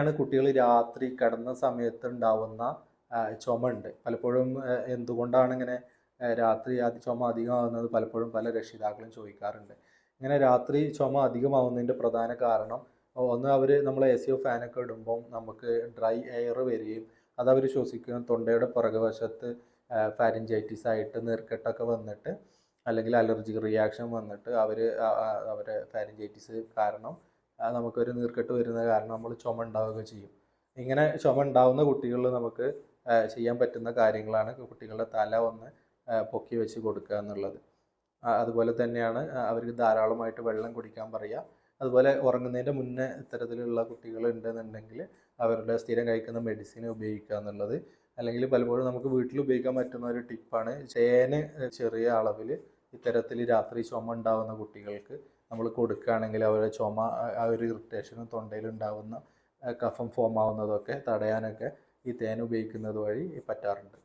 ആണ് കുട്ടികൾ രാത്രി കിടന്ന സമയത്ത് ഉണ്ടാവുന്ന ചുമണ്ട് പലപ്പോഴും എന്തുകൊണ്ടാണ് ഇങ്ങനെ രാത്രി ചുമ അധികമാവുന്നത് പലപ്പോഴും പല രക്ഷിതാക്കളും ചോദിക്കാറുണ്ട്. ഇങ്ങനെ രാത്രി ചുമ അധികമാവുന്നതിന്റെ പ്രധാന കാരണം ഒന്ന് അവർ നമ്മൾ എ സിയോ ഫാനൊക്കെ ഇടുമ്പം നമുക്ക് ഡ്രൈ എയർ വരികയും അതവർ ശ്വസിക്കുകയും തൊണ്ടയുടെ പുറകുവശത്ത് ഫാരിഞ്ചൈറ്റിസ് ആയിട്ട് നീർക്കെട്ടൊക്കെ വന്നിട്ട് അല്ലെങ്കിൽ അലർജി റിയാക്ഷൻ വന്നിട്ട് അവർ അവരെ ഫാരിഞ്ചൈറ്റിസ് കാരണം നമുക്കൊരു നീർക്കെട്ട് വരുന്ന കാരണം നമ്മൾ ചുമ ഉണ്ടാവുക ചെയ്യും. ഇങ്ങനെ ചുമ ഉണ്ടാവുന്ന കുട്ടികളിൽ നമുക്ക് ചെയ്യാൻ പറ്റുന്ന കാര്യങ്ങളാണ് കുട്ടികളുടെ തല ഒന്ന് പൊക്കി വെച്ച് കൊടുക്കുക എന്നുള്ളത്. അതുപോലെ തന്നെയാണ് അവർക്ക് ധാരാളമായിട്ട് വെള്ളം കുടിക്കാൻ പറയുക. അതുപോലെ ഉറങ്ങുന്നതിന്റെ മുന്നേ ഇത്തരത്തിലുള്ള കുട്ടികൾ ഉണ്ടെന്നുണ്ടെങ്കിൽ അവരുടെ സ്ഥിരം കഴിക്കുന്ന മെഡിസിൻ ഉപയോഗിക്കുക എന്നുള്ളത്. അല്ലെങ്കിൽ പലപ്പോഴും നമുക്ക് വീട്ടിൽ ഉപയോഗിക്കാൻ പറ്റുന്ന ഒരു ടിപ്പാണ് ചേന ചെറിയ അളവിൽ ഇത്തരത്തിൽ രാത്രി ചുമ ഉണ്ടാകുന്ന കുട്ടികൾക്ക് നമ്മൾ കൊടുക്കുകയാണെങ്കിൽ അവരുടെ ചുമ ആ- ഒരു ഇറിറ്റേഷനും തൊണ്ടയിൽ ഉണ്ടാകുന്ന കഫം ഫോം ആവുന്നതൊക്കെ തടയാനൊക്കെ ഈ തേൻ ഉപയോഗിക്കുന്നത് വഴി പറ്റാറുണ്ട്.